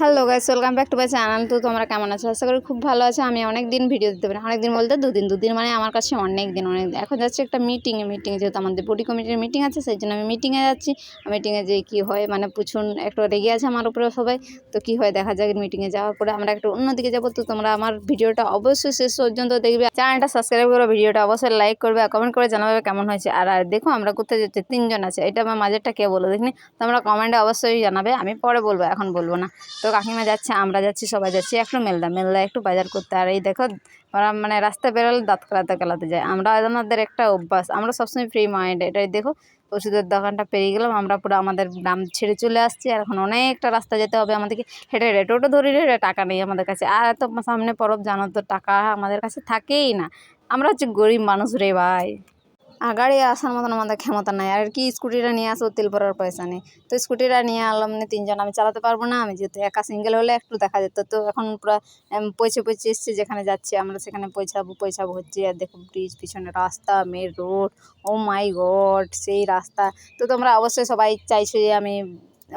Hello guys welcome back to my channel তো তোমরা কেমন আছো? আশা করি খুব ভালো আছে। আমি অনেক দিন ভিডিও দিতে পারি অনেক দিন বলতে দুদিন। দুদিন মানে আমার কাছে অনেক দিন অনেক এখন যাচ্ছি একটা মিটিংয়ে মিটিং যেহেতু আমাদের বডি কমিটির মিটিং আছে, সেই জন্য আমি মিটিংয়ে যাচ্ছি। মিটিংয়ে যে কী হয় মানে পুছুন একটু রেগে আছে আমার উপরে সবাই। তো কী হয়, দেখা যাক মিটিংয়ে যাওয়ার পরে আমরা একটু অন্যদিকে যাব। তো তোমরা আমার ভিডিওটা অবশ্যই শেষ পর্যন্ত দেখবে। চ্যানেলটা সাবস্ক্রাইব করো ভিডিওটা অবশ্যই লাইক করবে আর কমেন্ট করে জানাবে কেমন হয়েছে। আর আর দেখো আমরা কোথায় যাচ্ছি, তিনজন আছে। এটা আমার মাঝেরটা কে বলো দেখিনি? তোমরা কমেন্টে অবশ্যই জানাবে। আমি পরে বলব, এখন বলব না। তো কাকিমা যাচ্ছে, আমরা যাচ্ছি, সবাই যাচ্ছি। একটু মেলদা মেলদা একটু বাজার করতে। আর এই দেখো, ওরা মানে রাস্তা বেরোলে দাঁত কালাতে কালাতে যায়। আমরা আমাদের একটা অভ্যাস, আমরা সবসময় ফ্রি মাইন্ড এটাই দেখো ওষুধের দোকানটা পেরিয়ে গেলাম, আমরা পুরো আমাদের গ্রাম ছেড়ে চলে আসছি। আর এখন অনেকটা রাস্তা যেতে হবে আমাদেরকে। হেঁটে হেঁটে, টোটো ধরে রে টাকা নেই আমাদের কাছে। আর এত সামনে পরব জানো তো, টাকা আমাদের কাছে থাকেই না। আমরা হচ্ছে গরিব মানুষ রে ভাই। গাড়ি আসার মতন আমাদের ক্ষমতা নাই। আর কি স্কুটিটা নিয়ে আসব, তেল ভরার পয়সা নেই। তো স্কুটিটা নিয়ে আনলাম না তিনজন, আমি চালাতে পারব না, আমি যেহেতু একা সিঙ্গেল হলে একটু দেখা যেত। তো এখন পুরো পৌঁছে পৌঁছে এসছি যেখানে যাচ্ছি, আমরা সেখানে পৌঁছাবো পৌঁছাবো হচ্ছে, আর দেখো ব্রিজ পিছনে রাস্তা main road oh my god সেই রাস্তা। তো তোমরা অবশ্যই সবাই চাইছো যে আমি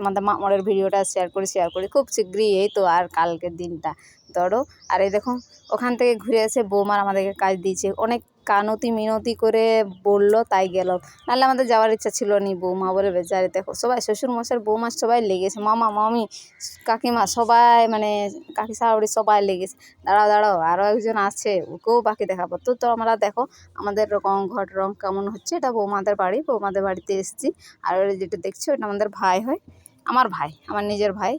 আমাদের মামরের ভিডিওটা শেয়ার করি শেয়ার করি। খুব শীঘ্রই এই তো আর কালকের দিনটা। ধরো, আর এই দেখো, ওখান থেকে ঘুরে এসে বৌমার আমাদেরকে কাজ দিয়েছে। অনেক কানতি মিনতি করে বলল, তাই গেল। নাহলে আমাদের যাওয়ার ইচ্ছা ছিল নি বৌমা বলে বেচারে দেখো, সবাই শ্বশুর মশার বৌমা সবাই লেগেছে। মামা, মামি, কাকিমা সবাই মানে কাকি শাশুড়ি সবাই লেগেছে। দাঁড়াও দাঁড়াও আরও একজন আছে, ওকেও বাকি দেখাবো। তো তো আমরা দেখো, আমাদের রং, ঘট রং কেমন হচ্ছে। এটা বৌমাদের বাড়ি, বৌমাদের বাড়িতে এসেছি। আর যেটা দেখছ, এটা আমাদের ভাই হয়। আমার ভাই, আমার নিজের ভাই।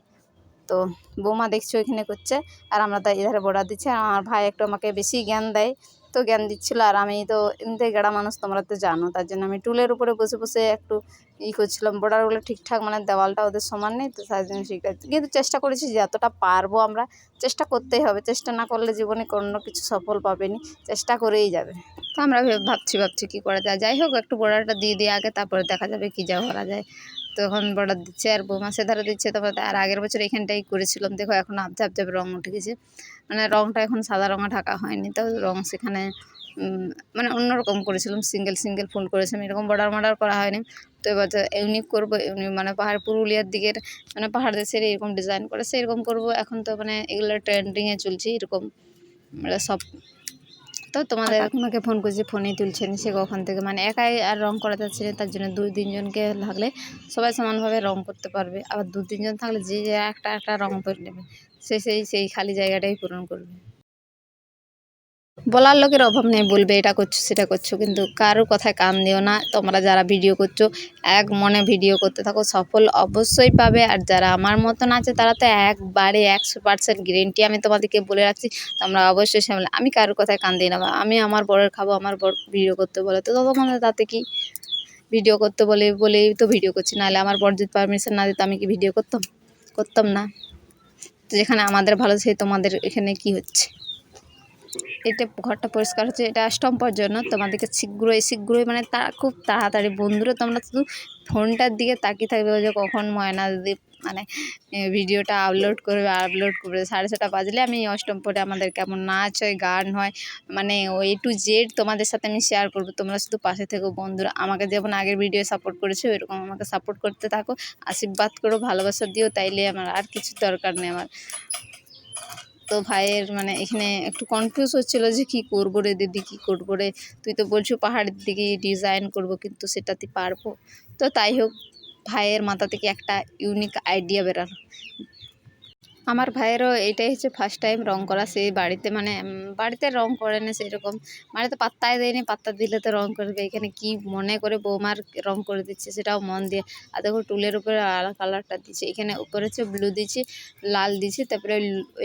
তো বৌমা দেখছ, এখানে করছে। আর আমরা তাই এধারে বর্ডার দিচ্ছি। আর আমার ভাই একটু আমাকে বেশি জ্ঞান দেয়। তো জ্ঞান দিচ্ছিল, আর আমি তো এমনিতে গেড়া মানুষ, তোমরা তো জানো, তার জন্য আমি টুলের উপরে বসে বসে একটু ই করছিলাম। বর্ডারগুলো ঠিকঠাক মানে দেওয়ালটা ওদের সমান নেই, তো তার জন্য শিখাচ্ছি কিন্তু চেষ্টা করেছি যে যতটা পারব আমরা, চেষ্টা করতেই হবে। চেষ্টা না করলে জীবনে কোনো কিছু সফল পাবেনি, চেষ্টা করেই যাবে। তো আমরা ভাবছি ভাবছি কী করা যায়? যাই হোক, একটু বর্ডারটা দিয়ে দিয়ে আগে, তারপরে দেখা যাবে কী যা করা যায়। তখন বর্ডার দিচ্ছে আর বৌমা সেধারে দিচ্ছে। তারপর আর আগের বছর এখানটাই করেছিলাম। দেখো, এখন আবজা আবজাব রঙ উঠে গেছে। মানে রঙটা এখন সাদা রঙে ঢাকা হয়নি। তো রঙ সেখানে মানে অন্যরকম করেছিলাম। সিঙ্গেল সিঙ্গেল ফুল করেছিলাম। এরকম বর্ডার মর্ডার করা হয়নি। তো এবার তো ইউনিক করব ইউনিক মানে পাহাড় পুরুলিয়ার দিকের মানে পাহাড় দেশের এরকম ডিজাইন করে, সেরকম করব। এখন তো মানে এগুলো ট্রেন্ডিংয়ে চলছে এরকম। মানে সব তো তোমাদের কাকিমাকে ফোন করছি ফোনেই তুলছেন সে কখন থেকে? মানে একাই আর রং করা যাচ্ছে তার জন্য দুই তিনজনকে লাগলে সবাই সমানভাবে রং করতে পারবে। আবার দু তিনজন থাকলে যে যে একটা একটা রং করে নেবে, সে সেই সেই খালি জায়গাটাই পূরণ করবে। বলার লোকের অভাব নেই, বলবে এটা করছ, সেটা করছ, কিন্তু কারোর কথায় কান দিও না। তোমরা যারা ভিডিও করছ, এক মনে ভিডিও করতে থাকো, সফল অবশ্যই পাবে। আর যারা আমার মতন আছে, তারা তো একবারে একশো পার্সেন্ট গ্যারেন্টি আমি তোমাদেরকে বলে রাখছি, তোমরা অবশ্যই সামলে। আমি কারোর কথায় কান দিই না। আমি আমার বরের খাব, আমার বর ভিডিও করতে বলে। তো তোমাদের তাতে কি ভিডিও করতে বলে, বলেই তো ভিডিও করছি। নাহলে আমার বর যদি পারমিশন না দিত, আমি কি ভিডিও করতাম? করতাম না। তো যেখানে আমাদের ভালো, সেই তোমাদের এখানে কি হচ্ছে? এটা ঘরটা পরিষ্কার হচ্ছে, এটা স্টম্পর জন্য। তোমাদেরকে শীঘ্রই শীঘ্রই মানে তা, খুব তাড়াতাড়ি, বন্ধুরা, তোমরা শুধু ফোনটার দিকে তাকিয়ে থাকবে যে কখন ময়না দিদি মানে ভিডিওটা আপলোড করবে আপলোড করবে। সাড়ে ছটা বাজলে আমি অষ্টম পরে আমাদের কেমন নাচ হয়, গান হয় মানে ওই টু জেড তোমাদের সাথে আমি শেয়ার করব। তোমরা শুধু পাশে থেকো, বন্ধুরা। আমাকে যেমন আগের ভিডিও সাপোর্ট করেছ এরকম আমাকে সাপোর্ট করতে থাকো। আশীর্বাদ করো, ভালোবাসা দিও, তাইলে আমার আর কিছু দরকার নেই আমার। তো ভাইয়ের মানে এখানে একটু কনফিউজ হচ্ছিল যে কি করব রে দিদি, কী করব রে? তুই তো বলছো পাহাড়ের দিকে ডিজাইন করব, কিন্তু সেটাতে পারব। তো তাই হোক, ভাইয়ের মাথা থেকে একটা ইউনিক আইডিয়া বেরালো। আমার ভাইয়েরও এটাই হচ্ছে ফার্স্ট টাইম রং করা সেই বাড়িতে মানে বাড়িতে রং করে না সেরকম। বাড়িতে পাত্তাই দেয়নি পাত্তা দিলে তো রং করবে। এখানে কি মনে করে বৌমার রং করে দিচ্ছে সেটাও মন দিয়ে। আর দেখো টুলের উপরে আলা কালারটা দিচ্ছে। এখানে উপরে হচ্ছে ব্লু দিচ্ছি লাল দিচ্ছি তারপরে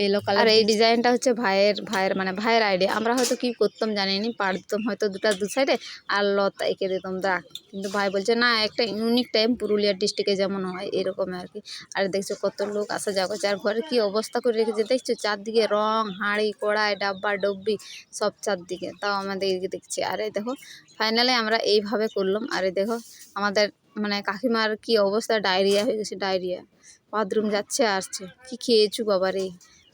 ইয়েলো কালার এই ডিজাইনটা হচ্ছে ভাইয়ের ভাইয়ের মানে ভাইয়ের আইডিয়া আমরা হয়তো কি করতাম জানিনি পার দিতাম হয়তো দুটা দু সাইডে আর লতা এঁকে দিতাম দেখ। কিন্তু ভাই বলছে না একটা ইউনিক টাইম পুরুলিয়া ডিস্ট্রিক্টে যেমন হয় এরকম আর কি। আর দেখছ কত লোক আসা যাওয়া করছে। আর ঘরে কি অবস্থা করে রেখেছে? দেখছ? চারদিকে রং, হাঁড়ি, কড়াই, ডাব্বা, ডব্বি, সব চারদিকে। তাও আমাদের এদিকে দেখছি। আরে দেখো ফাইনালি আমরা এইভাবে করলাম। আরে দেখো, আমাদের মানে কাকিমার কি অবস্থা? ডায়রিয়া হয়ে গেছে, ডায়রিয়া। বাথরুম যাচ্ছে, আসছে। কি খেয়েছু বাবা রে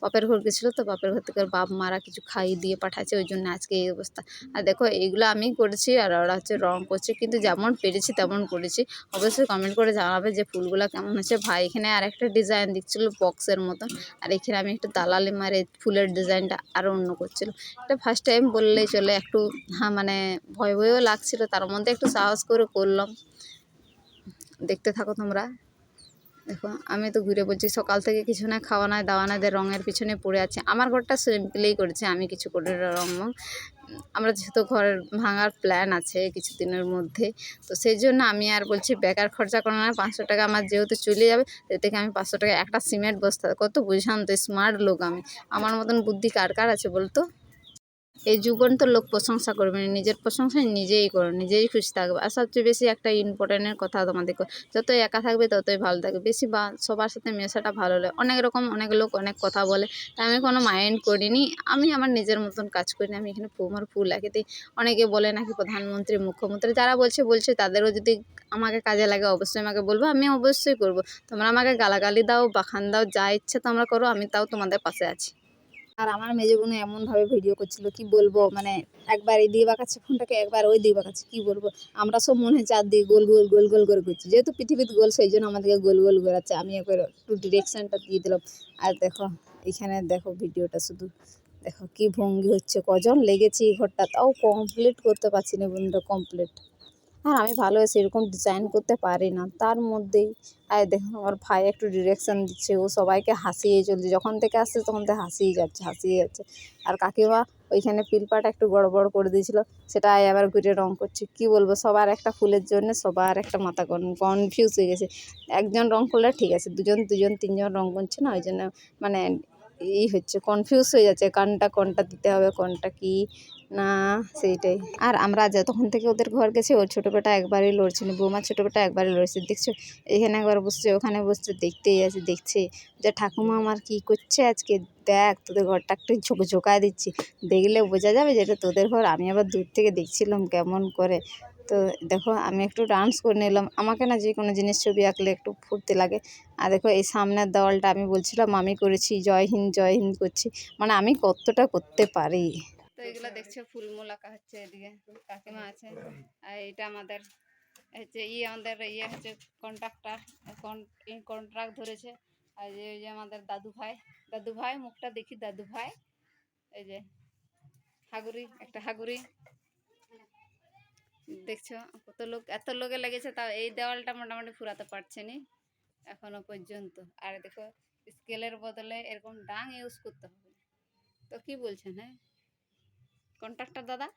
বাপের ঘর গেছিল তো বাপের ঘর থেকে বাপ মারা কিছু খাইয়ে দিয়ে পাঠাচ্ছে, ওই জন্য আজকে এই অবস্থা। আর দেখো, এইগুলো আমি করেছি আর ওরা হচ্ছে রং করছে, কিন্তু যেমন পেরেছি তেমন করেছি। অবশ্যই কমেন্ট করে জানাবে যে ফুলগুলো কেমন হচ্ছে ভাই, এখানে আর একটা ডিজাইন দিচ্ছিল বক্সের মতন, আর এখানে আমি একটু দালালি মারে ফুলের ডিজাইনটা আরও অন্য করছিল। এটা ফার্স্ট টাইম বললেই চলে, একটু হ্যাঁ মানে ভয় ভয়ও লাগছিল, তার মধ্যে একটু সাহস করে করলাম। দেখতে থাকো তোমরা। দেখো, আমি তো ঘুরে বলছি, সকাল থেকে কিছু না খাওয়া নয়, দাওয়া নয় রঙের পিছনে পড়ে আছে। আমার ঘরটা সিম্পলেই করেছে, আমি কিছু করে রং আমরা যেহেতু ঘর ভাঙার প্ল্যান আছে কিছুদিনের মধ্যে, তো সেই জন্য আমি আর বলছি, বেকার খরচা করো না, পাঁচশো টাকা আমার যেহেতু চলে যাবে এর থেকে আমি পাঁচশো টাকা, একটা সিমেন্ট বস্তা, কত বুঝাম তো স্মার্ট লোক আমি। আমার মতন বুদ্ধি কার কার আছে বলতো? এই যুগন তো লোক প্রশংসা করবে না। নিজের প্রশংসা নিজেই করো, নিজেই খুশি থাকবে। আর সবচেয়ে বেশি একটা ইম্পর্টেন্টের কথা তোমাদের যতই একা থাকবে ততই ভালো থাকবে। বেশি বা, সবার সাথে মেশাটা ভালো লাগে অনেক রকম অনেক লোক অনেক কথা বলে। আমি কোনো মাইন্ড করিনি। আমি আমার নিজের মতন কাজ করি আমি এখানে আমার ফুল একেতেই অনেকে বলে নাকি প্রধানমন্ত্রী, মুখ্যমন্ত্রী, যারা বলছে বলছে, তাদেরও যদি আমাকে কাজে লাগে, অবশ্যই আমাকে বলব। আমি অবশ্যই করব। তোমরা আমাকে গালাগালি দাও, বাখান দাও, যা ইচ্ছে তোমরা করো, আমি তাও তোমাদের পাশে আছি। আর আমার মেজো বোন এমনভাবে ভিডিও করছিল, কি বলব? মানে একবার এই দিয়ে বাঁকাচ্ছে ফোনটাকে, একবার ওই দিয়ে বাঁকাচ্ছে কি বলব? আমরা সব মনে হয় চার দিয়ে গোল গোল গোল গোল করে করছি যেহেতু পৃথিবীতে গোল, সেই জন্য আমাদেরকে গোল গোল ঘোরাচ্ছে। আমি একবার একটু ডিরেকশনটা দিয়ে দিলাম। আর দেখো, এখানে দেখো ভিডিওটা শুধু। দেখো কি ভঙ্গি হচ্ছে। কজন লেগেছে ঘরটা? তাও কমপ্লিট করতে পারছি না বন্ধুরা কমপ্লিট আর আমি ভালো সেরকম ডিজাইন করতে পারি না। তার মধ্যেই আর দেখো আমার ভাই একটু ডিরেকশান দিচ্ছে, ও সবাইকে হাসিয়ে চলছে। যখন থেকে আসছে, তখন থেকে হাসিয়ে যাচ্ছে হাসিয়ে যাচ্ছে। আর কাকিমা ওইখানে পিলপাটা একটু গড়বড় করে দিয়েছিল, সেটা আয় আবার ঘুরে রং করছে। কি বলব, সবার একটা ফুলের জন্য সবার একটা মাথা কনফিউজ হয়ে গেছে। একজন রং করলে ঠিক আছে, দুজন দুজন, তিনজন রং করছে না ওই জন্য মানে এই হচ্ছে কনফিউজ হয়ে যাচ্ছে, কোনটা কোনটা দিতে হবে, কোনটা কি না, সেইটাই। আর আমরা যতক্ষণ থেকে ওদের ঘর গেছি, ওর ছোটো বেটা একবারই লড়ছিল, বৌমার ছোটো বেটা একবারই লড়ছে দেখছ, এখানে একবার বসছে, ওখানে বসছে, দেখতেই আছে, দেখছে। যে ঠাকুমা আমার কি করছে আজকে? দেখ, তোদের ঘরটা একটু ঝোঁক, ঝোঁকায় দিচ্ছি। দেখলে বোঝা যাবে যে এটা তোদের ঘর। আমি আবার দূর থেকে দেখছিলাম কেমন করে। তো দেখো, আমি একটু ডান্স করে নিলাম। আমাকে না যে কোনো জিনিস ছবি আঁকলে একটু ফুর্তি লাগে। আর দেখো, এই সামনের দেওয়ালটা আমি বলছিলাম, আমি করেছি, জয় হিন্দ জয় হিন্দ করছি। মানে আমি কতটা করতে পারি? তো এগুলো দেখছ? ফুলমূল আঁকা হচ্ছে এদিকে। কাকিমা আছে। আর এটা আমাদের হচ্ছে ই আমাদের ইয়ে হচ্ছে কন্ট্রাক্টার কন্ট্রাক্ট ধরেছে। আর যে ওই যে আমাদের দাদু ভাই দাদু ভাই মুখটা দেখি দাদু ভাই। এই যে হাগুরি একটা হাগুরি দেখছ? কত লোক এত লোকে লেগেছে তাও এই দেওয়ালটা মোটামুটি ফুরাতে পারছে নি এখনও পর্যন্ত। আর দেখো স্কেলের বদলে এরকম ডাং ইউজ করতে হবে। তো কি বলছেন হ্যাঁ? কন্ট্রাক্টর দাদা